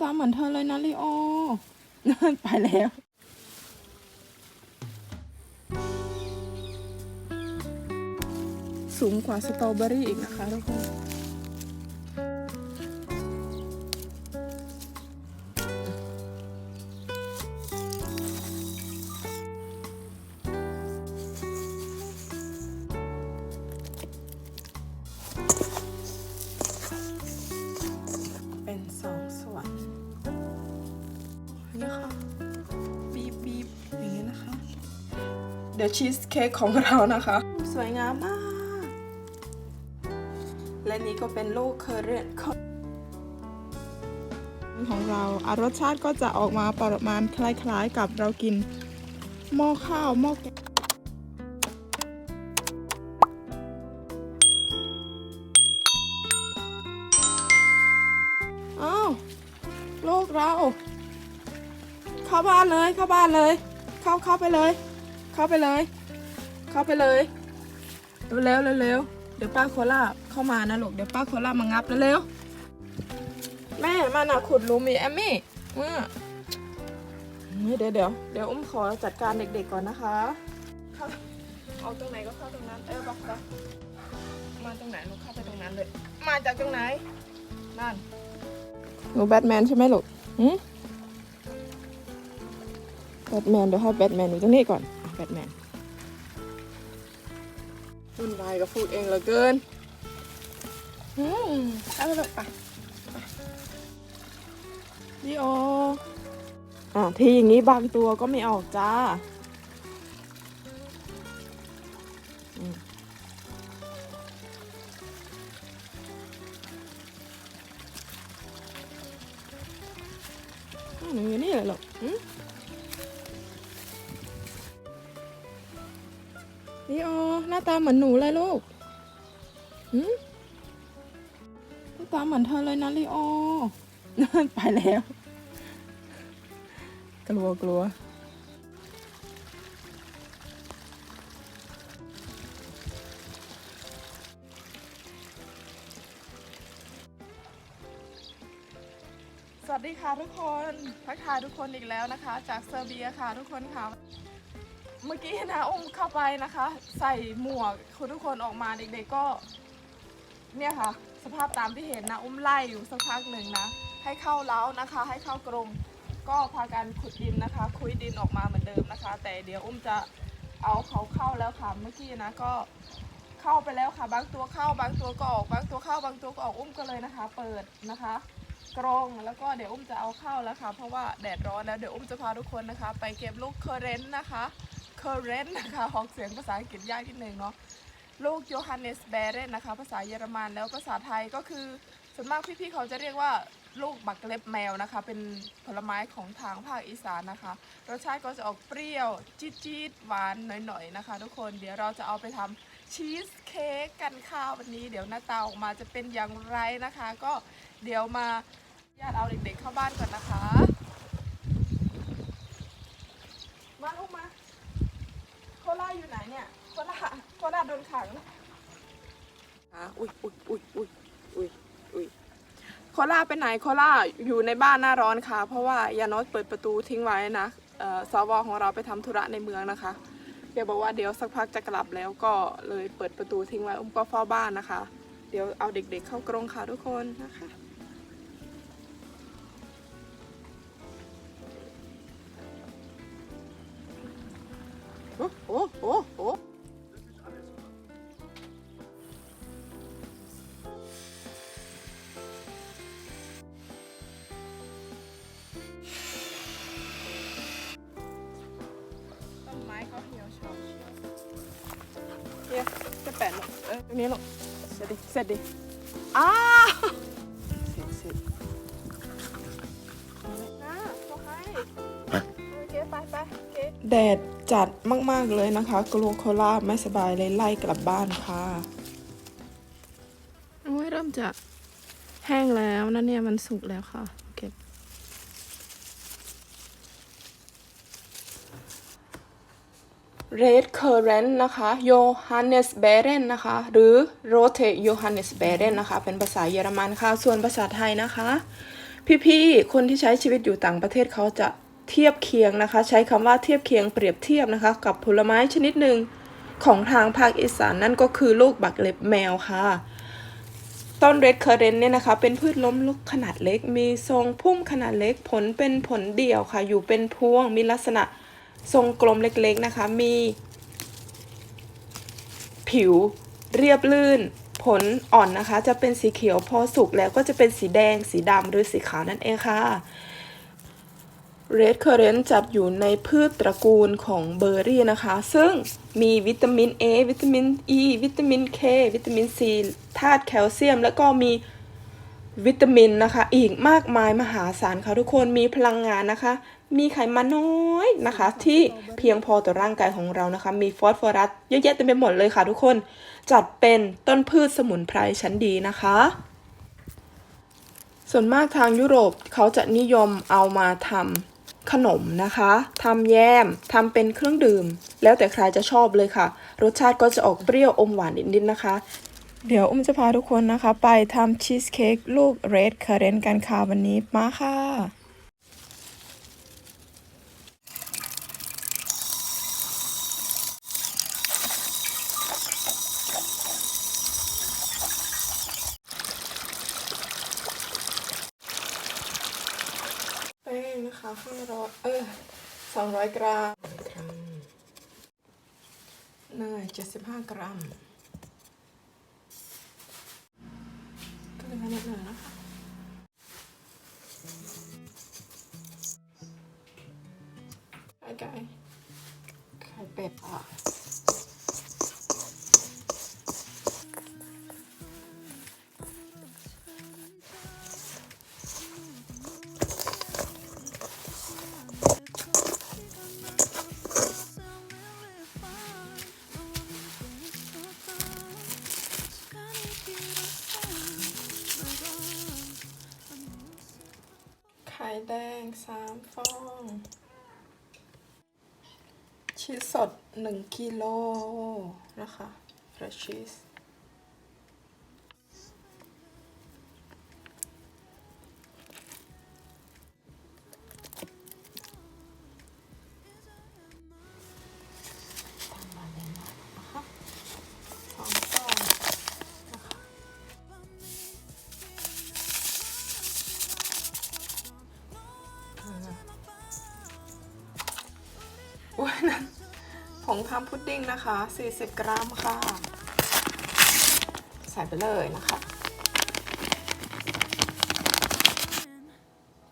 ตาเหมือนเธอเลยนะลีโอนั่นไปแล้วสูงกว่าสตรอเบอรี่อีกนะคะทุกคน ดี๋ยวชีสเค้กของเรานะคะ สวยงามมาก และนี่ก็เป็นลูกเคอร์เรนของเราอารสชาติก็จะออกมาประมาณคล้ายๆ กับเรากินหม้อข้าวหม้อแกงอ้าวลูกเรา เข้าบ้านเลยเข้าบ้านเลย เข้าเข้าไปเลย เข้าไปเลย เข้าไปเลย เร็วเร็วเร็วเดี๋ยวป้าโคล่าเข้ามานะลูก เดี๋ยวป้าโคล่ามางับแล้วเร็วแม่มาน่ะขุดหลุมีแอมมี่อืมเดี๋ยวเดี๋ยวเดี๋ยวอุ้มขอจัดการเด็กๆก่อนนะคะเข้าเอาตรงไหนก็เข้าตรงนั้น เออบอกบอกมาตรงไหนลูกเข้าไปตรงนั้นเลย มาจากตรงไหน นั่นหนูแบทแมนใช่ไหมลูกหืมแบทแมนเดี๋ยวให้แบทแมนอยู่ตรงนี้ก่อน แบทแมนวุ่นวายกับพูดเองเหลือเกินอืมเอาไปเลยไปไปนี่โออะที่อย่างนี้บางตัวก็ไม่ออกจ้าอืมอะหนูอยู่นี่เลยหรอก น้าตาเหมือนหนูเลยลูกหืมหน้าตาเหมือนเธอเลยนะลีโอไปแล้ว กลัวกลัวสวัสดีค่ะทุกคนทักทายทุกคนอีกแล้วนะคะ จากเซอร์เบียค่ะทุกคนค่ะ เมื่อกี้นะอุ้มเข้าไปนะคะ ใส่หมวกคุณทุกคนออกมาเด็กๆก็ เนี่ยค่ะ สภาพตามที่เห็นนะอุ้มไล่อยู่สักพักหนึ่งนะ ให้เข้าเล้านะคะ ให้เข้ากรงก็พากันขุดดินนะคะ คุยดินออกมาเหมือนเดิมนะคะ แต่เดี๋ยวอุ้มจะเอาเขาเข้าแล้วค่ะเมื่อกี้นะก็เข้าไปแล้วค่ะ บางตัวเข้าบางตัวก็ออก บางตัวเข้าบางตัวก็ออกอุ้มก็เลยนะคะ เปิดนะคะกรงแล้วก็เดี๋ยวอุ้มจะเอาเข้าแล้วค่ะ เพราะว่าแดดร้อนแล้วเดี๋ยวอุ้มจะพาทุกคนนะคะ ไปเก็บลูกเคอร์เรนต์นะคะ เคอร์เรนต์นะคะออกเสียงภาษาอังกฤษยากนิดนึงเนาะลูกโยฮันเนสเบเรนนะคะ ภาษาเยอรมันแล้วภาษาไทยก็คือส่วนมากพี่ๆเขาจะเรียกว่าลูกบักเล็บแมวนะคะ เป็นผลไม้ของทางภาคอีสานนะคะ รสชาติก็จะออกเปรี้ยวจี๊ดๆหวานหน่อยๆนะคะ ทุกคนเดี๋ยวเราจะเอาไปทำชีสเค้กกันค่ะวันนี้ เดี๋ยวหน้าตาออกมาจะเป็นอย่างไรนะคะ ก็เดี๋ยวมาญาติเอาเด็กๆเข้าบ้านก่อนนะคะ มาลูกมา ล่าอยู่ไหนเนี่ยโคล่าโคล่าโดนขังอะอุ้ยอุ้ยอุ้ยอุ้ยอุ้ยอุ้ยโคล่าไปไหนโคล่าอยู่ในบ้านหน้าร้อนค่ะ เพราะว่ายานอสเปิดประตูทิ้งไว้นะเอ่อสวของเราไปทำธุระในเมืองนะคะเดี๋ยวบอกว่าเดี๋ยวสักพักจะกลับแล้วก็เลยเปิดประตูทิ้งไว้อุ้มก็เฝ้าบ้านนะคะ เดี๋ยวเอาเด็กๆเข้ากรงค่ะทุกคนนะคะ แปะหรอกเออตรงนี้หรอกเสร็จดิเสร็จดิอ้าวเสร็จเสร็จนะบอกให้โอเคไปไปโอเคแดดจัดมาก ๆ เลยนะคะกลัวโคล่าไม่สบายเลยไล่กลับบ้านค่ะโอ้ยเริ่มจะแห้งแล้วนะเนี่ยมันสุกแล้วค่ะ เก็บเรดเคอร์เรนนะคะโยฮันเนสเบเรนนะคะ หรือโรเทโยฮันเนสเบเรนนะคะ เป็นภาษาเยอรมันค่ะ ส่วนภาษาไทยนะคะ พี่ๆ คนที่ใช้ชีวิตอยู่ต่างประเทศเขาจะเทียบเคียงนะคะ ใช้คำว่าเทียบเคียงเปรียบเทียบนะคะ กับผลไม้ชนิดหนึ่งของทางภาคอีสานนั่นก็คือลูกบักเล็บแมวค่ะ ต้นเรดเคอร์เรนเนี่ยนะคะ เป็นพืชล้มลุกขนาดเล็ก มีทรงพุ่มขนาดเล็กผลเป็นผลเดี่ยวค่ะ อยู่เป็นพวงมีลักษณะ ทรงกลมเล็กๆนะคะมีผิวเรียบลื่น ผลอ่อนนะคะ จะเป็นสีเขียวพอสุกแล้วก็จะเป็นสีแดง สีดำหรือสีขาวนั่นเองค่ะ Red Currant จัดอยู่ในพืชตระกูลของเบอร์รี่นะคะ ซึ่งมีวิตามิน A วิตามิน E วิตามิน K วิตามิน C ธาตุแคลเซียม แล้วก็มี วิตามินนะคะ อีกมากมายมหาศาลค่ะทุกคนมีพลังงานนะคะ มีไขมันน้อยนะคะ ที่เพียงพอต่อร่างกายของเรานะคะ มีฟอสฟอรัสเยอะแยะเต็มไปหมดเลยค่ะทุกคนจัดเป็นต้นพืชสมุนไพรชั้นดีนะคะ ส่วนมากทางยุโรปเขาจะนิยมเอามาทำขนมนะคะทำแยมทำเป็นเครื่องดื่ม แล้วแต่ใครจะชอบเลยค่ะ รสชาติก็จะออกเปรี้ยวอมหวานนิดๆนะคะ เดี๋ยวอุ้มจะพาทุกคนนะคะ ไปทำชีสเค้กลูกเรดคาร์เรนกันค่ะวันนี้มาค่ะแป้งนะคะห้าร้อยเออสองร้อยกรัมเนยเจ็ดสิบห้ากรัม ก็เแดงสามฟอง ชีสสดหนึ่งกิโลนะคะ fresh cheese ผงทำพุดดิ้งนะคะ 40 กรัมค่ะ ใส่ไปเลยนะคะ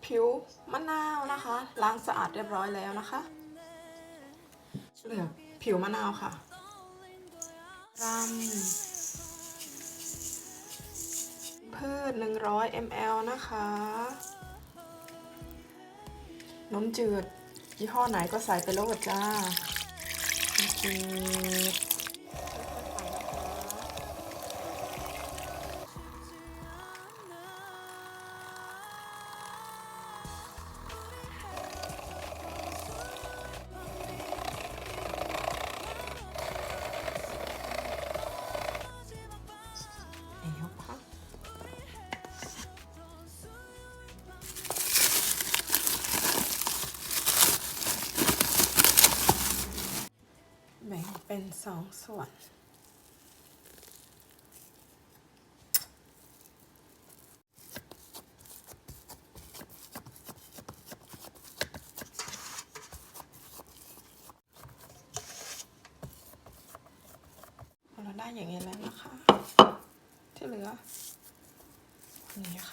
ผิวมะนาวนะคะ ล้างสะอาดเรียบร้อยแล้วนะคะ เหลือผิวมะนาวค่ะกรัมพืช 100 ml นะคะนมจืดยี่ห้อไหนก็ใส่ไปโลดจ้า น้ำ สองส่วนเราได้อย่างนี้แล้วนะคะ ที่เหลือนนี้ค่ะ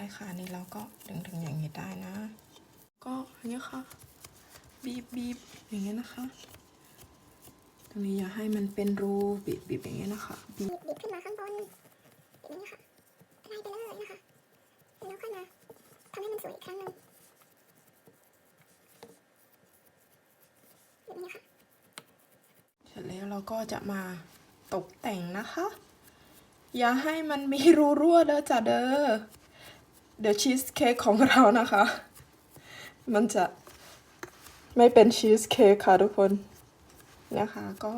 ไม่เป็นไรค่ะนี่เราก็ดึงถึงอย่างนี้ได้นะ ก็อย่างนี้ค่ะ บีบบีบอย่างนี้นะคะ ตรงนี้อย่าให้มันเป็นรูบีบบีบอย่างนี้นะคะบีบบีบขึ้นมาข้างบนอย่างนี้ค่ะไล่ไปเลยนะคะแล้วค่อยมาทำให้มันสวยอีกครั้งหนึ่งแบบนี้ค่ะเสร็จแล้วเราก็จะมาตกแต่งนะคะ อย่าให้มันมีรูรั่วเด้อจ้ะเด้อ เดี๋ยวชีสเค้กของเรานะคะ มันจะไม่เป็นชีสเค้กค่ะทุกคนนะคะก็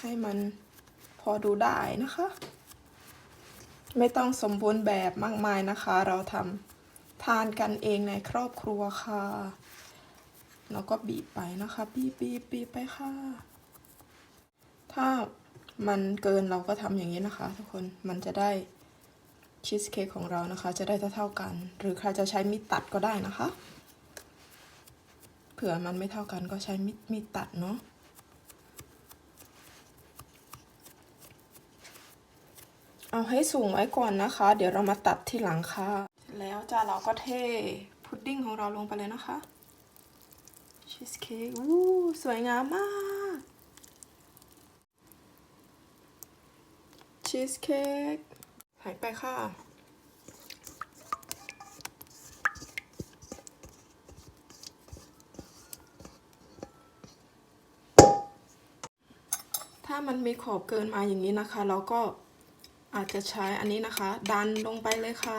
ให้มันพอดูได้นะคะ ไม่ต้องสมบูรณ์แบบมากมายนะคะ เราทำทานกันเองในครอบครัวค่ะ แล้วก็บีบไปนะคะ บีบบีบบีบไปค่ะ ถ้ามันเกินเราก็ทำอย่างนี้นะคะ ทุกคนมันจะได้ ชีสเค้กของเรานะคะ จะได้เท่าๆกัน หรือใครจะใช้มีดตัดก็ได้นะคะ เผื่อมันไม่เท่ากันก็ใช้มีดมีดตัดเนาะเอาให้สูงไว้ก่อนนะคะ เดี๋ยวเรามาตัดที่หลังค่ะ แล้วจ้าเราก็เทพุดดิ้งของเราลงไปเลยนะคะชีสเค้กวู้สวยงามมากชีสเค้กายไปค่ะ ถ้ามันมีขอบเกินมาอย่างนี้นะคะ เราก็อาจจะใช้อันนี้นะคะ ดันลงไปเลยค่ะ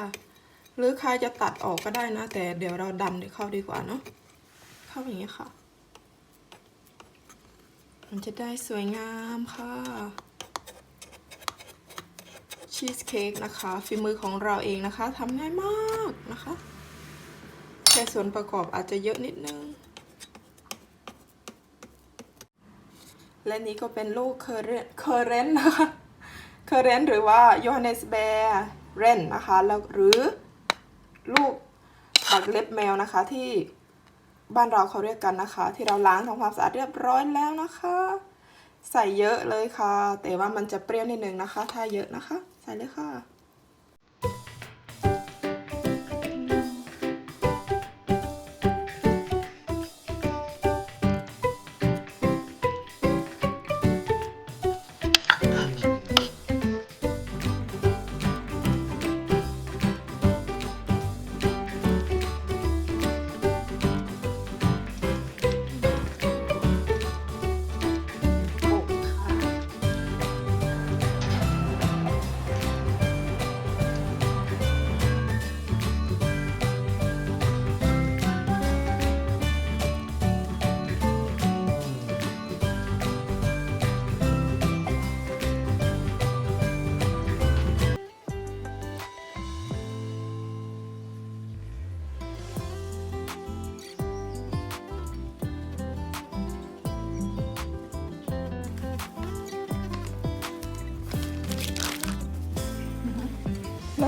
หรือใครจะตัดออกก็ได้นะ แต่เดี๋ยวเราดันเข้าดีกว่าเนาะเข้าอย่างนี้ค่ะ มันจะได้สวยงามค่ะ ชีสเค้กนะคะฝีมือของเราเองนะคะทำง่ายมากนะคะแค่ส่วนประกอบอาจจะเยอะนิดนึง และนี้ก็เป็นลูกเคอร์เรนต์นนะคะเคอร์เรนหรือว่าโยฮันเนสแบร์เรนนะคะแล้วหรือลูกบักเล็บแมวนะคะที่บ้านเราเขาเรียกกันนะคะ ที่เราล้างทำความสะอาดเรียบร้อยแล้วนะคะ ใส่เยอะเลยค่ะ แต่ว่ามันจะเปรี้ยวนิดนึงนะคะ ถ้าเยอะนะคะ ใส่เลยค่ะ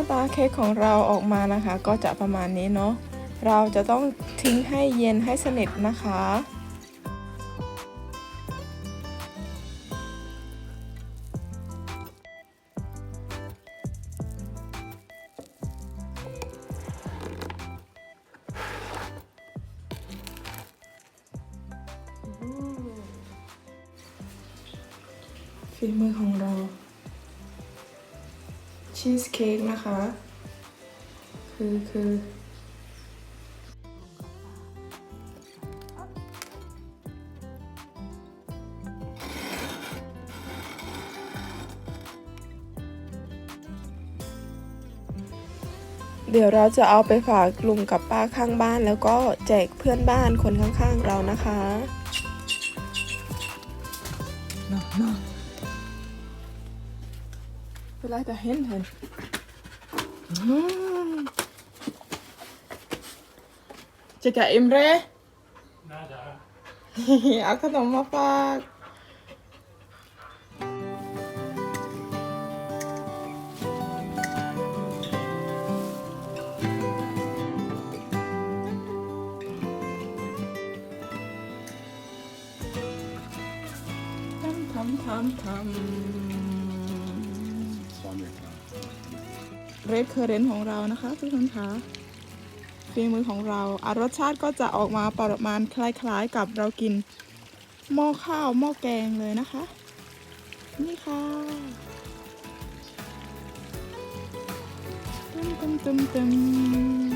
ตาเค้กของเราออกมานะคะ ก็จะประมาณนี้เนาะเราจะต้องทิ้งให้เย็นให้สนิทนะคะ ฝีมือของเรา ชีสเค้กนะคะ คือคือเดี๋ยวเราจะเอาไปฝากลุงกับป้าข้างบ้าน แล้วก็แจกเพื่อนบ้านคนข้างๆเรานะคะ vielleicht mm. da hinten. Hmm. Jika Imre? Na da. Ja, mau pak. Tam tam tam. เรดเคอร์เรนของเรานะคะทุกคนคะฝีมือของเราอารสชาติก็จะออกมาประมาณคล้ายๆกับเรากินหม้อข้าวหม้อแกงเลยนะคะ นี่ค่ะตึมตึมตึมตึม